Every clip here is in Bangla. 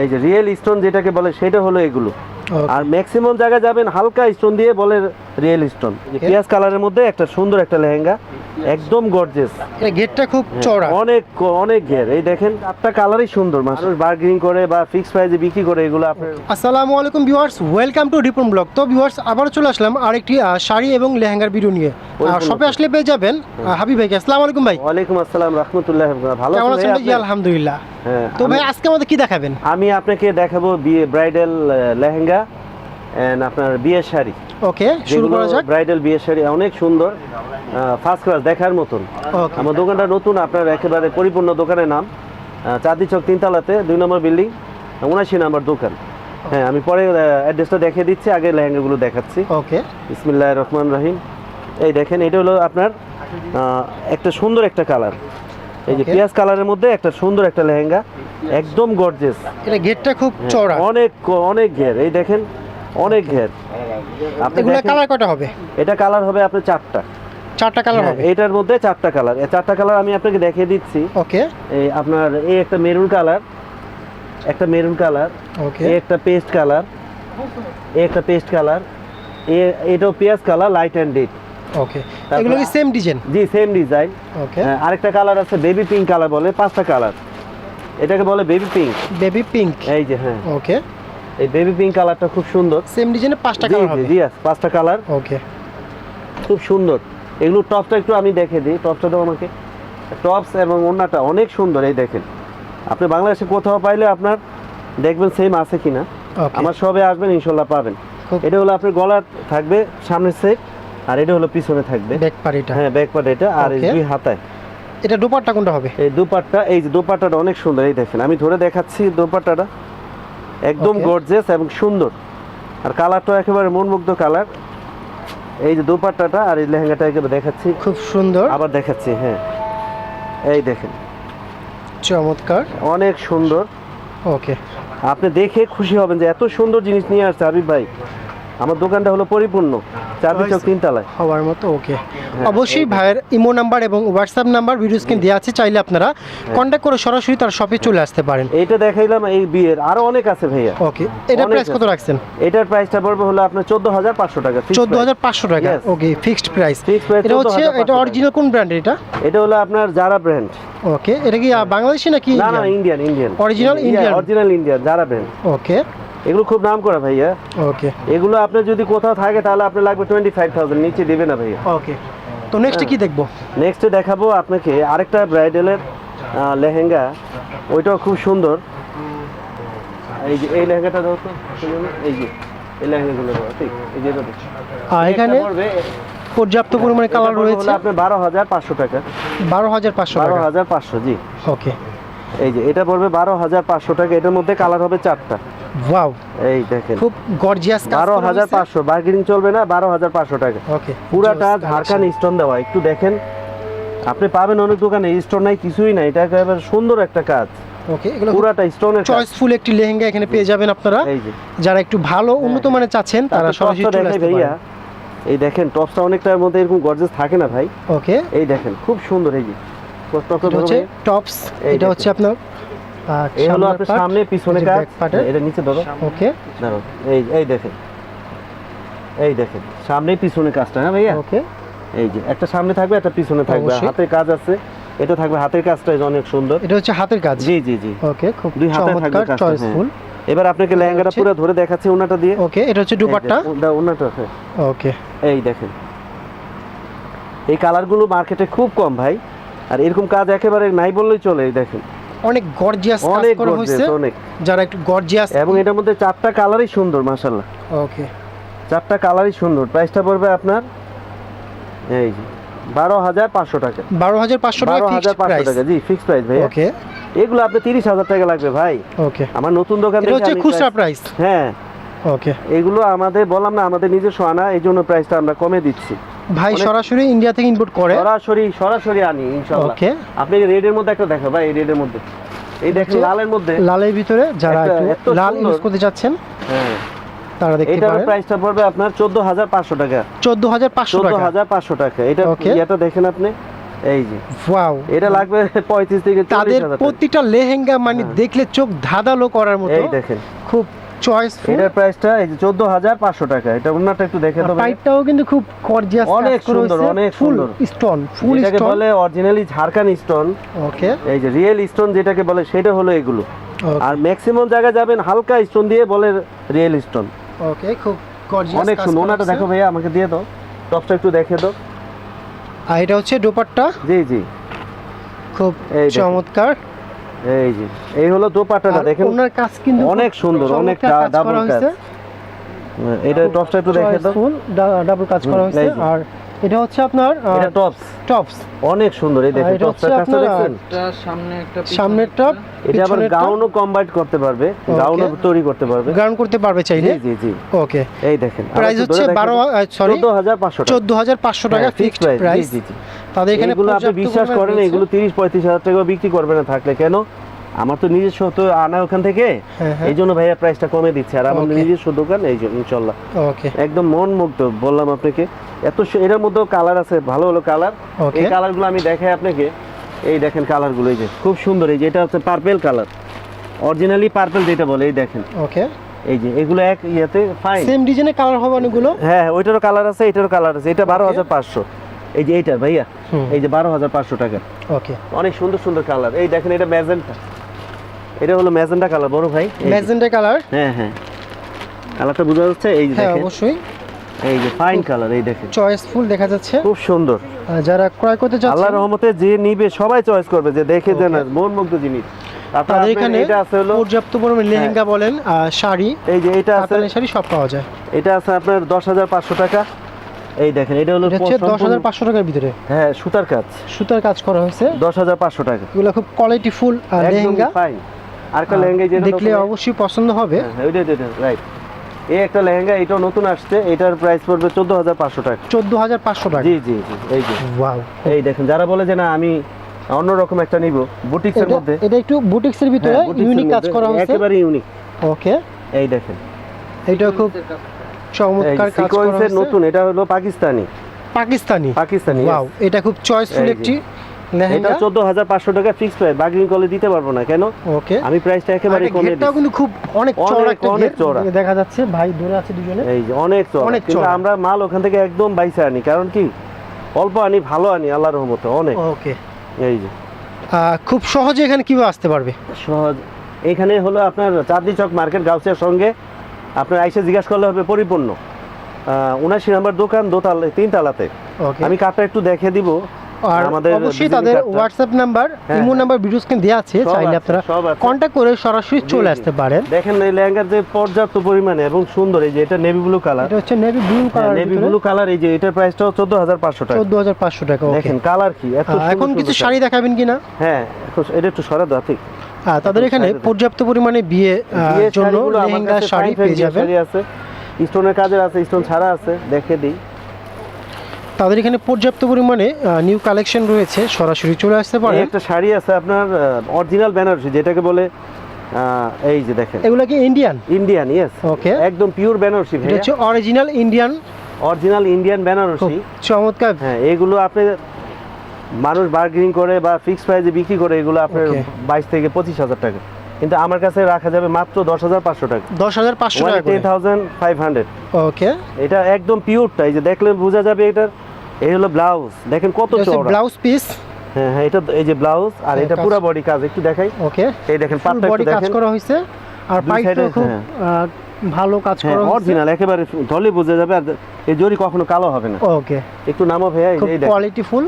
এই যে রিয়েল স্টোন যেটাকে বলে সেটা হলো এগুলো. আর ম্যাক্সিমাম জায়গায় যাবেন হালকা স্টোন দিয়ে বলে রিয়েল স্টোন পেঁয়াজ কালারের মধ্যে একটা সুন্দর একটা লেহেঙ্গা একদম গর্জেস গেটটা খুব চড়া অনেক অনেক ঘের। এই দেখেন চারটা কালারই সুন্দর। মানুষ বার্গেনিং করে বা ফিক্স প্রাইসে বিক্রি করে এগুলো আপনার আসসালামু আলাইকুম viewers welcome to Ripon blog তো ভিউয়ার্স আবারও চলে আসলাম আরেকটি শাড়ি এবং লেহেঙ্গার ভিডিও নিয়ে। আর শপে আসলে পেয়ে যাবেন আহ, হাবিব ভাইকে। আসসালামু আলাইকুম ভাই। ওয়ালাইকুম আসসালাম রহমতুল্লাহ ভালো কেমন আছেন ভাই ভাই? আলহামদুলিল্লাহ। হ্যাঁ, তো ভাই আজকে আমাদের কি দেখাবেন? আমি আপনাকে দেখাবো বিয়ে ব্রাইডাল লেহেঙ্গা। এন্ড আপনার বিয়ের শাড়ি। ওকে শুরু করা যাক। ব্রাইডাল বিয়ের শাড়ি অনেক সুন্দর। ফার্স্ট ক্লাস দেখার মতন। আমার দোকানটা নতুন আপনার একেবারে পরিপূর্ণ দোকানের নাম। চাঁদনি চক তিনতলাতে দুই নম্বর বিল্ডিং উনাশি নাম্বার দোকান। হ্যাঁ আমি পরে অ্যাড্রেসটা দেখিয়ে দিচ্ছি আগে লেহেঙ্গাগুলো দেখাচ্ছি। ওকে ইসমিল্লাহ রহমান রহিম। এই দেখেন এটা হলো আপনার একটা সুন্দর একটা কালার এই যে. পেঁয়াজ কালারের মধ্যে একটা সুন্দর একটা লেহেঙ্গা। একদম গর্জেস এটা গেটটা খুব চওড়া। অনেক অনেক ঘের। এই দেখেন অনেক ঘের। এগুলো কালার কটা হবে? এটা কালার হবে আপনার চারটা। চারটা কালার হ্যাঁ, হবে? এটার মধ্যে চারটা কালার চারটা কালার আমি আপনাকে দেখিয়ে দিচ্ছি। ওকে। এই আপনার এই একটা মেরুন কালার একটা মেরুন কালার ওকে। একটা পেস্ট কালার একটা পেস্ট কালার এটাও পেঁয়াজ colour light and deep okay. এগুলো কি সেম ডিজাইন জি সেম ডিজাইন ওকে। আরেকটা কালার আছে বেবি পিঙ্ক কালার বলে পাঁচটা কালার এটাকে বলে বেবি পিঙ্ক বেবি পিঙ্ক এই যে হ্যাঁ। ওকে। এই বেবি পিঙ্ক কালারটা খুব সুন্দর। সেম ডিজাইনে পাঁচটা কালার হবে। জি পাঁচটা কালার ওকে খুব সুন্দর। এগুলো টপসটা একটু আমি দেখে দিই। টপসটা দাও আমাকে। টপস এবং ওড়নাটা অনেক সুন্দর এই দেখেন। আপনি বাংলাদেশে কোথাও পাইলে আপনার দেখবেন সেম আছে কিনা। আমার সবে আসবেন ইনশাল্লাহ পাবেন। এটা হলো আপনার গলার থাকবে সামনের সেট আর এটা হলো পিছনে থাকবে। ব্যাক পারিটা হ্যাঁ ব্যাক পার্ট এটা আর এই দুই হাতায়। এটা দোপাট্টা কোনটা হবে? এই দুপাট্টা এই যে দুপাট্টাটা অনেক সুন্দর এই দেখেন। আমি ধরে দেখাচ্ছি দুপাট্টাটা। একদম. গর্জেস এবং সুন্দর। আর কালারটা একেবারে মনমুগ্ধ কালার। এই যে দুপাট্টাটা আর এই লেহেঙ্গাটা একেবারে দেখাচ্ছি। খুব সুন্দর। আবার দেখাচ্ছি হ্যাঁ। এই দেখেন। চমৎকার। অনেক সুন্দর। ওকে আপনি দেখে খুশি হবেন যে এত সুন্দর জিনিস নিয়ে আসছে হাবিব ভাই। আমার দোকানটা হলো পরিপূর্ণ। চারটি চক তিনতলায়। হওয়ার মতো ওকে হ্যাঁ, অবশ্যই ভাইয়ের ইমো নাম্বার এবং হোয়াটসঅ্যাপ নাম্বার ভিডিও স্ক্রিন দেওয়া আছে চাইলে আপনারা। কন্ট্যাক্ট করে সরাসরি তার শপে চলে আসতে পারেন। এইটা দেখাইলাম এই বিয়ের। আরও অনেক আছে ভাইয়া। ওকে এটা প্রাইস কত রাখছেন? এটার প্রাইসটা পড়বে হলো আপনার চোদ্দ হাজার পাঁচশো টাকা fixed চোদ্দ হাজার price। পাঁচশো টাকা। ওকে ফিক্সড প্রাইস এটা হচ্ছে এটা অরিজিনাল কোন ব্র্যান্ডের এটা? এটা হলো আপনার যারা ব্র্যান্ড ওকে এটা কি বাংলাদেশি নাকি না না Indian Indian Original Indian? Original Indian যারা ব্র্যান্ড ওকে এগুলো খুব নাম করা ভাইয়া। ওকে এগুলো আপনার যদি কোথাও থাকে তাহলে আপনার লাগবে টোয়েন্টি ফাইভ থাউজেন্ড নিচে দিবে না ভাইয়া। ওকে তো নেক্সট কি দেখব? নেক্সটে দেখাবো আপনাকে আরেকটা ব্রাইডালের লেহেঙ্গা। ওইটাও খুব সুন্দর। এই যে এই লেহেঙ্গাটা দাও তো এই যে এই লেহেঙ্গাগুলো দাও ঠিক এই যে। আর এখানে পর্যাপ্ত পরিমাণে কালার রয়েছে। আপনার বারো হাজার পাঁচশো টাকা। বারো হাজার পাঁচশো বারো টাকা হাজার পাঁচশো জি। ওকে এই যে এটা পড়বে বারো হাজার পাঁচশো টাকা এটার মধ্যে কালার হবে চারটা। ওয়াও এই দেখেন। খুব গর্জিয়াস বারো হাজার পাঁচশো। বার্গেনিং চলবে না বারো হাজার পাঁচশো টাকা। ওকে পুরাটা ঝাড়খান স্টোন দেওয়া। একটু দেখেন আপনি পাবেন অনেক দোকানে স্টোন নাই কিছুই নাই। এটা একেবারে সুন্দর একটা কাজ। ওকে এগুলো পুরাটা স্টোনের চয়েসফুল একটি লেহেঙ্গা এখানে পেয়ে যাবেন আপনারা। যারা একটু ভালো উন্নত মানের চাচ্ছেন তারা সরাসরি চলে আসতে পারেন। এই দেখেন টপসটা অনেকটার মধ্যে এরকম গর্জেস থাকে না ভাই। ওকে এই দেখেন খুব সুন্দর এই যে। টপস এটা হচ্ছে আপনার এই হলো আপনার সামনে পিছনে কাজ। হ্যাঁ, এটা নিচে ধরো। ওকে। দাঁড়াও এই এই দেখেন। এই দেখেন সামনে পিছনে কাজটা হ্যাঁ ভাইয়া? ওকে। এই যে একটা সামনে থাকবে একটা পিছনে থাকবে। হাতের কাজ আছে এটা থাকবে হাতের কাজটা অনেক সুন্দর। এটা হচ্ছে হাতের কাজ। জি জি জি। ওকে খুব দুই হাতে থাকবে কাজটা, চয়েসফুল। এবার আপনাকে লেহেঙ্গাটা পুরো ধরে দেখাচ্ছি ওনাটা দিয়ে। ওকে এটা হচ্ছে দুপাট্টা। ওনাটা হ্যাঁ। ওকে। এই দেখেন। এই কালারগুলো মার্কেটে খুব কম ভাই। আর এরকম কাজ একেবারে নাই বললেই চলে এই দেখেন। অনেক গর্জিয়াস কাজ করা হয়েছে। যারা একটু গর্জিয়াস এবং এটার মধ্যে চারটা কালারই সুন্দর ওকে চারটা কালারই সুন্দর। প্রাইসটা পড়বে আপনার এই বারো হাজার পাঁচশো টাকা। বারো হাজার পাঁচশো টাকা বারো হাজার পাঁচশো টাকা জি ফিক্স প্রাইস ভাই ওকে এগুলো আপনি তিরিশ হাজার টাকা লাগবে ভাই। ওকে আমার নতুন দোকান থেকে হচ্ছে খুচরা প্রাইস হ্যাঁ। ওকে এগুলো আমাদের বললাম না আমাদের নিজস্ব আনা এই জন্য প্রাইসটা আমরা কমে দিচ্ছি। ভাই সরাসরি ইন্ডিয়া থেকে ইম্পোর্ট করে? সরাসরি সরাসরি আনি ইনশাআল্লাহ। ওকে আপনি রেডের মধ্যে একটা দেখো ভাই রেডের মধ্যে। এই দেখেন লালের মধ্যে। লালের ভিতরে যারা একটু লাল ইউজ করতে চাচ্ছেন হ্যাঁ। তারা দেখতে এটার প্রাইসটা পড়বে আপনার চোদ্দ হাজার পাঁচশো টাকা। চোদ্দ হাজার পাঁচশো চোদ্দ টাকা হাজার পাঁচশো টাকা। এটা এটা দেখেন আপনি। এই যে। ওয়াও। এটা লাগবে থেকে তাদের প্রতিটা লেহেঙ্গা মানে দেখলে চোখ ধাঁধালো করার মতো। এই দেখেন। খুব চয়েসফুল এটার প্রাইসটা এই যে চোদ্দ হাজার পাঁচশো টাকা। এটা ওনারটা একটু দেখে দেবো পাইপটাও কিন্তু খুব গর্জিয়াস অনেক সুন্দর, অনেক সুন্দর। স্টোন ফুল এটাকে বলে অরিজিনালি ঝাড়খান স্টোন ওকে এই যে রিয়েল স্টোন যেটাকে বলে সেটা হলো এগুলো। আর ম্যাক্সিমাম জায়গায় যাবেন হালকা স্টোন দিয়ে বলে রিয়েল স্টোন ওকে খুব গর্জিয়াস অনেক সুন্দর। ওনাটা দেখো ভাইয়া আমাকে দিয়ে দাও। টপটা একটু দেখে দাও। আর এটা হচ্ছে দোপাট্টা? জি জি। খুব চমৎকার। এই যে এই হলো দোপাট্টাটা দেখেন। ওনার কাজ কিন্তু অনেক সুন্দর, অনেক ডাবল কাজ। এটা টপটা একটু দেখে দাও। ডাবল কাজ করা হয়েছে। আর এটা হচ্ছে আপনার এটা টপস টপস অনেক সুন্দর এই দেখেন টপসটা কাজটা দেখছেন? সামনে একটা সামনের টপ এটা আবার গাউনও কম্বাইট করতে পারবে গাউনও তৈরি করতে পারবে। গ্রাউন্ড করতে পারবে চাইলে? জি জি ওকে এই দেখেন প্রাইস হচ্ছে বারো সরি চোদ্দ হাজার পাঁচশো টাকা। হ্যাঁ, ফিক্সড প্রাইস জি, জি, জি। তাদের এখানে এগুলো আপনি বিশ্বাস করেন এগুলো তিরিশ পঁয়ত্রিশ হাজার টাকা বিক্রি করবে না থাকলে। কেন? আমার তো নিজস্ব তো আনা ওখান থেকে। হ্যাঁ, হ্যাঁ। এই জন্য ভাইয়া প্রাইসটা কমে দিচ্ছে। আর Okay. নিজস্ব দোকান এই জন্য ইনশাল্লাহ। ওকে একদম মন মুগ্ধ বললাম আপনাকে। এত এটার মধ্যেও কালার আছে ভালো ভালো কালার এই কালারগুলো আমি দেখাই আপনাকে। এই দেখেন কালারগুলো এই যে খুব সুন্দর এই যে এটা হচ্ছে পার্পেল কালার অরিজিনালি পার্পেল যেটা বলে এই দেখেন। ওকে এই যে এগুলো এক ইয়েতে ফাইন সেম ডিজাইনের কালার হবে অনেকগুলো? হ্যাঁ ওইটারও কালার আছে এটারও কালার আছে। এটা বারো হাজার পাঁচশো। এই যে এইটার ভাইয়া। এই যে বারো হাজার পাঁচশো টাকা। ওকে অনেক সুন্দর সুন্দর কালার এই দেখেন এটা ম্যাজেন্টা। এটা হলো ম্যাজেন্টা কালার বড় ভাই। Magenta colour? হ্যাঁ হ্যাঁ। কালারটা বোঝা যাচ্ছে এই যে হ্যাঁ দেখেন। অবশ্যই। এই যে ফাইন কালার এই দেখেন। চয়েসফুল দেখা যাচ্ছে। খুব সুন্দর। যারা ক্রয় করতে আল্লাহর রহমতে যে নিবে সবাই চয়েস করবে যে দেখে যে না মন মুগ্ধ জিনিস। আপনার এখানে এটা আছে হলো পর্যাপ্ত পরিমাণে লেহেঙ্গা বলেন আর শাড়ি। এই যে এটা আছে শাড়ি সব পাওয়া যায়। এটা আছে আপনার দশ হাজার পাঁচশো টাকা। এই দেখেন এটা হলো হচ্ছে দশ হাজার পাঁচশো টাকার ভিতরে। হ্যাঁ সুতার কাজ। সুতার কাজ করা হয়েছে। দশ হাজার পাঁচশো টাকা। এগুলো খুব কোয়ালিটি ফুল লেহেঙ্গা। ফাইন আরেকটা লেহেঙ্গা যেটা দেখলে অবশ্যই পছন্দ হবে। হ্যাঁ, হ্যাঁ, রাইট এই একটা লেহেঙ্গা এটাও নতুন আসছে এটার প্রাইস পড়বে চোদ্দ হাজার পাঁচশো টাকা। চোদ্দ হাজার পাঁচশো টাকা। জি জি জি এই যে। এই দেখেন যারা বলে যে না আমি অন্যরকম একটা নিব বুটিক্সের এটা মধ্যে। এটা একটু বুটিক্সের ভিতরে হ্যাঁ, ইউনিক কাজ করা হয়েছে একেবারে ইউনিক ওকে এই দেখেন। এটা খুব চমৎকার কাজ করা হয়েছে নতুন এটা হলো পাকিস্তানি। পাকিস্তানি। পাকিস্তানি ওয়াও এটা খুব চয়েসফুল একটি এটা লেহেঙ্গা? চোদ্দ হাজার পাঁচশো টাকা ফিক্স প্রাইস বার্গেনিং করলে দিতে পারব না কেন? ওকে। আমি প্রাইসটা একেবারে কমে ঘেরটাও দিচ্ছি। কিন্তু খুব অনেক একটা অনেক চওড়া। দেখা যাচ্ছে ভাই দূরে আছে দুজনে। এই যে অনেক চড়া কিন্তু আমরা মাল ওখান থেকে একদম বাইসে আনি কারণ কি? অল্প আনি ভালো আনি আল্লাহর রহমতে অনেক। ওকে। এই যে। খুব সহজে এখানে কীভাবে আসতে পারবে? সহজ। এখানে হলো আপনার চাঁদনি চক মার্কেট গাউসিয়ার সঙ্গে। আপনার আইসে জিজ্ঞাসা করলে হবে পরিপূর্ণ। উনাশি নাম্বার দোকান দোতাল তিনতলাতে। আমি কার্ডটা একটু দেখে দিব। আর অবশ্যই তাদের WhatsApp number imo. Number video screen দেওয়া আছে চাইলে আপনারা কন্ট্যাক্ট করে সরাসরি চলে আসতে পারেন। দেখেন এই লেহেঙ্গার যে পর্যাপ্ত পরিমাণে এবং সুন্দর এই যে এটা নেভি ব্লু কালার এটা হচ্ছে navy blue colour navy blue colour এই যে এটার হাজার পাঁচশো টাকা। চোদ্দ হাজার পাঁচশো টাকা দেখেন কালার কি এত এখন কিছু শাড়ি দেখাবেন কিনা? হ্যাঁ এটা একটু সরা দাও ঠিক। তাদের এখানে পর্যাপ্ত পরিমাণে বিয়ে জন্য লেহেঙ্গা শাড়ি পেয়ে যাবেন। স্টোনের কাজের আছে স্টোন ছাড়া আছে দেখে দিই। তাদের এখানে পর্যাপ্ত পরিমাণে নিউ কালেকশন রয়েছে সরাসরি চলে আসতে পারেন একটা শাড়ি আছে আপনার অরিজিনাল বেনারসি যেটাকে বলে এই যে দেখেন। এগুলো কি ইন্ডিয়ান ইন্ডিয়ান ইয়েস ওকে একদম পিওর বেনারসি এটা হচ্ছে original Indian original Indian Benarasi চমৎকার। হ্যাঁ এগুলো আপনি মানুষ বার্গেনিং করে বা ফিক্স প্রাইসে বিক্রি করে এগুলো আপনার. বাইশ থেকে পঁচিশ হাজার টাকা। কিন্তু আমার কাছে রাখা যাবে মাত্র দশ হাজার পাঁচশো টাকা। দশ হাজার পাঁচশো টাকা ten thousand five hundred okay এটা একদম পিওরটা এই যে দেখলে বোঝা যাবে এটার এই হলো ব্লাউজ। দেখেন কত চওড়া। ব্লাউজ পিস হ্যাঁ হ্যাঁ এটা এই যে ব্লাউজ আর হ্যাঁ, এটা পুরো বডি কাজ একটু দেখাই। ওকে। এই দেখেন পাটটা বডি একটু কাজ করা হয়েছে। আর খুব হ্যাঁ। ভালো কাজ হ্যাঁ করা হয়েছে। অরিজিনাল একেবারে বোঝা যাবে আর এই জরি কখনো কালো হবে না। ওকে। একটু নামো ভাইয়া এই খুব যে এই দেখেন। কোয়ালিটি ফুল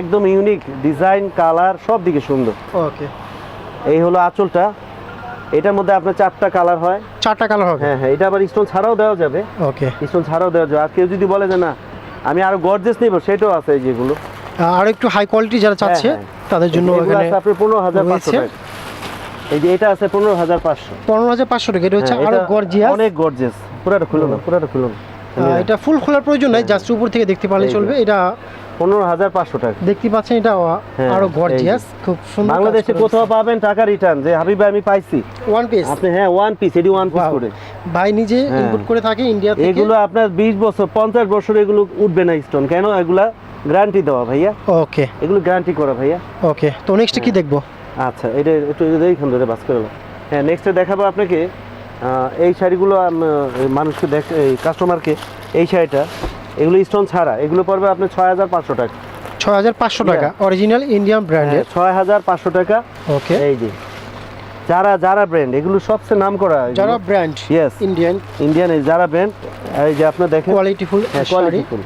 একদম ইউনিক ডিজাইন কালার সব দিকে সুন্দর। ওকে। এই হলো আঁচলটা। এটার মধ্যে আপনার চারটা কালার হয়। চারটা কালার হবে। হ্যাঁ হ্যাঁ এটা আবার স্টোন ছাড়াও দেওয়া যাবে। ওকে। স্টোন ছাড়াও দেওয়া যাবে। আর কেউ যদি বলে যে না আমি আরও গর্জেস নিব সেটাও আছে এই যেগুলো। আর একটু হাই কোয়ালিটি যারা চাচ্ছে হ্যাঁ, তাদের জন্য এখানে পাঁচশো রয়েছে। টাকা। এই যে এটা আছে পনেরো হাজার পাঁচশো। পনেরো হাজার পাঁচশো টাকা এটা হচ্ছে হ্যাঁ, আরও গর্জিয়াস অনেক গর্জেস পুরোটা খুলুন খুলো না এটা ফুল খোলার প্রয়োজন নাই জাস্ট উপর থেকে দেখতে পারলে চলবে। এটা পনেরো হাজার পাঁচশো টাকা। দেখতে পাচ্ছেন এটা হ্যাঁ, আরও গর্জিয়াস খুব সুন্দর বাংলাদেশে কোথাও পাবেন টাকা রিটার্ন যে হাবিব ভাই আমি পাইছি। ওয়ান পিস আপনি হ্যাঁ ওয়ান পিস এটি ওয়ান পিস করে। ভাই নিজে হ্যাঁ। ইনপুট করে থাকে ইন্ডিয়া থেকে। এগুলো আপনার বিশ বছর পঞ্চাশ বছর এগুলো উঠবে না স্টোন কেন? এগুলা গ্যারান্টি দেওয়া ভাইয়া। ওকে এগুলো গ্যারান্টি করা ভাইয়া। ওকে তো নেক্সট কি দেখব? আচ্ছা এটা একটু এইখান ধরে বাস করে হ্যাঁ নেক্সটে দেখাবো আপনাকে এই শাড়িগুলো মানুষকে দেখ এই কাস্টমারকে এই শাড়িটা। এগুলো স্টোন ছাড়া। এগুলো পড়বে আপনি ছয় হাজার পাঁচশো টাকা। ছয় হাজার পাঁচশো টাকা অরিজিনাল ইন্ডিয়ান ব্র্যান্ডের ছয় হাজার পাঁচশো টাকা। ওকে এই যে যারা যারা ব্র্যান্ড এগুলো সবচেয়ে নাম করা যারা ব্র্যান্ড ইয়েস ইন্ডিয়ান ইন্ডিয়ান এই যারা ব্র্যান্ড এই যে আপনার দেখেন। কোয়ালিটিফুল হ্যাঁ কোয়ালিটিফুল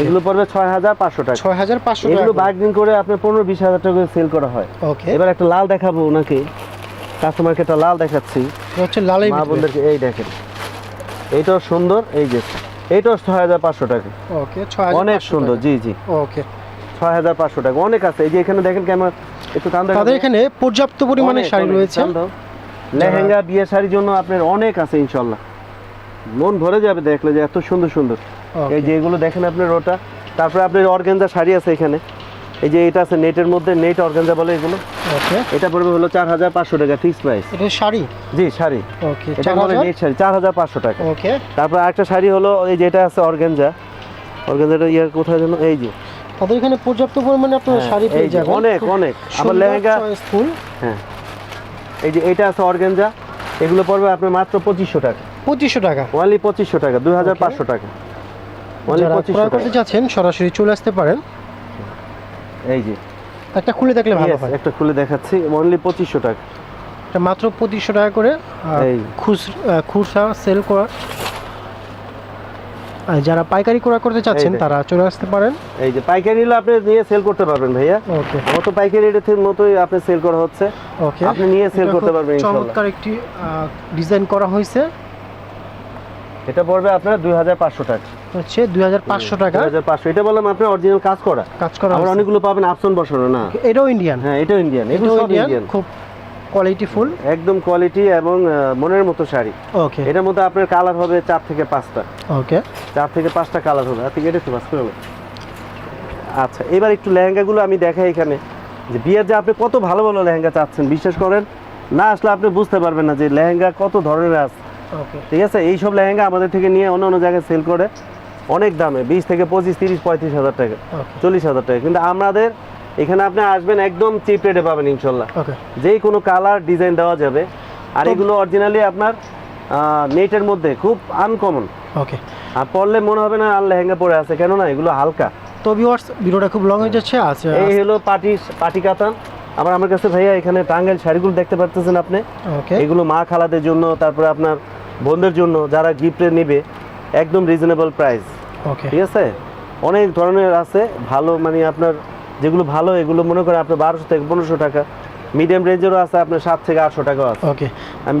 এগুলো পড়বে ছয় হাজার পাঁচশো টাকা। ছয় হাজার পাঁচশো এগুলো বার্গেনিং করে আপনার পনেরো বিশ হাজার টাকা সেল করা হয়। ওকে এবার একটা লাল দেখাবো ওনাকে। কাস্টমারকে একটা লাল দেখাচ্ছি। হচ্ছে লালের মা বোনদেরকে এই দেখেন। এইটাও সুন্দর এই যে। এইটাও ছয় হাজার পাঁচশো টাকা। ওকে অনেক সুন্দর জি জি। ওকে। ছয় হাজার পাঁচশো টাকা অনেক আছে। এই যে এখানে দেখেন কেমন একটু। তাদের এখানে পর্যাপ্ত পরিমাণে শাড়ি রয়েছে। লেহেঙ্গা বিয়ে শাড়ির জন্য আপনার অনেক আছে ইনশাল্লাহ। মন ভরে যাবে দেখলে যে এত সুন্দর সুন্দর। এই যে এগুলো দেখেন আপনার ওটা। তারপরে আপনার অর্গেনজা শাড়ি আছে এখানে। এই যে এটা আছে নেটের মধ্যে নেট অর্গেনজা বলে এগুলো। ওকে। এটা পড়বে হলো চার হাজার পাঁচশো টাকা ফিক্স প্রাইস এটা শাড়ি? জি শাড়ি। ওকে এটা বলে নেট শাড়ি চার হাজার পাঁচশো টাকা। ওকে। তারপর আরেকটা শাড়ি হলো এই যেটা আছে অর্গেনজা। অর্গেনজাটা ইয়ার কোথায় যেন? এই যে। তাদের এখানে পর্যাপ্ত পরিমাণে আপনার হ্যাঁ, শাড়ি পেয়ে যে, যাবেন। অনেক, অনেক। আবার লেহেঙ্গা- choiceful। হ্যাঁ। এই যে এটা আছে অর্গেনজা। এগুলো পড়বে আপনার মাত্র পঁচিশশো টাকা। পঁচিশশো টাকা। ওনলি পঁচিশশো টাকা দুই হাজার পাঁচশো টাকা। যারা পঁচিশশো টাকা করতে চাচ্ছেন সরাসরি চলে আসতে পারেন। এই যে। একটা খুলে দেখলে ভালো হয়। একটা খুলে দেখাচ্ছি। ওনলি পঁচিশশো টাকা। এটা মাত্র পঁচিশশো টাকা করে। খুচরা সেল করা। যারা পাইকারি ক্রয় করতে চাচ্ছেন তারা চলে আসতে পারেন। এই যে পাইকারি নিলে আপনি নিয়ে সেল করতে পারবেন ভাইয়া। ওকে। মতো পাইকারি রেটের মতোই আপনি সেল করা হচ্ছে। ওকে। আপনি নিয়ে সেল করতে পারবেন। চমৎকার একটি ডিজাইন করা হয়েছে। এটা পড়বে আপনার দুই হাজার পাঁচশো টাকা। হচ্ছে দুই হাজার পাঁচশো টাকা। দুই হাজার পাঁচশো। এটা বললাম আপনার অরিজিনাল কাজ করা। কাজ করা হয়েছে। অনেকগুলো পাবেন আপসন বসানো না? এটাও ইন্ডিয়ান হ্যাঁ এটাও ইন্ডিয়ান এগুলো সব ইন্ডিয়ান খুব কোয়ালিটিফুল একদম কোয়ালিটি এবং মনের মতো শাড়ি। ওকে এটার মধ্যে আপনার কালার হবে চার থেকে পাঁচটা। ওকে চার থেকে পাঁচটা কালার হবে। আপনি এটা একটু করে আচ্ছা এবার একটু লেহেঙ্গাগুলো আমি দেখাই এখানে। যে বিয়ের যে আপনি কত ভালো ভালো লেহেঙ্গা চাচ্ছেন বিশ্বাস করেন? না আসলে আপনি বুঝতে পারবেন না যে লেহেঙ্গা কত ধরনের আছে। ঠিক আছে? এইসব লেহেঙ্গা আমাদের থেকে নিয়ে অন্য অন্য জায়গায় সেল করে। অনেক দামে বিশ থেকে পঁচিশ তিরিশ পঁয়ত্রিশ হাজার টাকা চল্লিশ হাজার টাকা। কিন্তু আমাদের এখানে আপনি আসবেন একদম চিপ রেটে পাবেন ইনশাল্লাহ। যেই কোনো কালার ডিজাইন দেওয়া যাবে। আর এগুলো অরিজিনালি আপনার নেটের মধ্যে খুব আনকমন ওকে আর পরলে মনে হবে না আর লেহেঙ্গা পরে আছে কেন না এগুলো হালকা। তো ভিউয়ার্স ভিডিওটা খুব লং হয়ে যাচ্ছে আছে এই হলো পাটি পাটি কাতান। আবার আমার কাছে ভাইয়া এখানে টাঙ্গাইল শাড়িগুলো দেখতে পারতেছেন আপনি। এগুলো মা খালাদের জন্য তারপরে আপনার বোনদের জন্য যারা গিফটে নেবে একদম রিজনেবল প্রাইস ওকে ঠিক আছে? অনেক ধরনের আছে ভালো মানে আপনার যেগুলো ভালো এগুলো মনে করেন আপনার বারোশো থেকে পনেরোশো টাকা। মিডিয়াম রেঞ্জেরও আছে আপনার সাত থেকে আটশো টাকাও আছে। ওকে আমি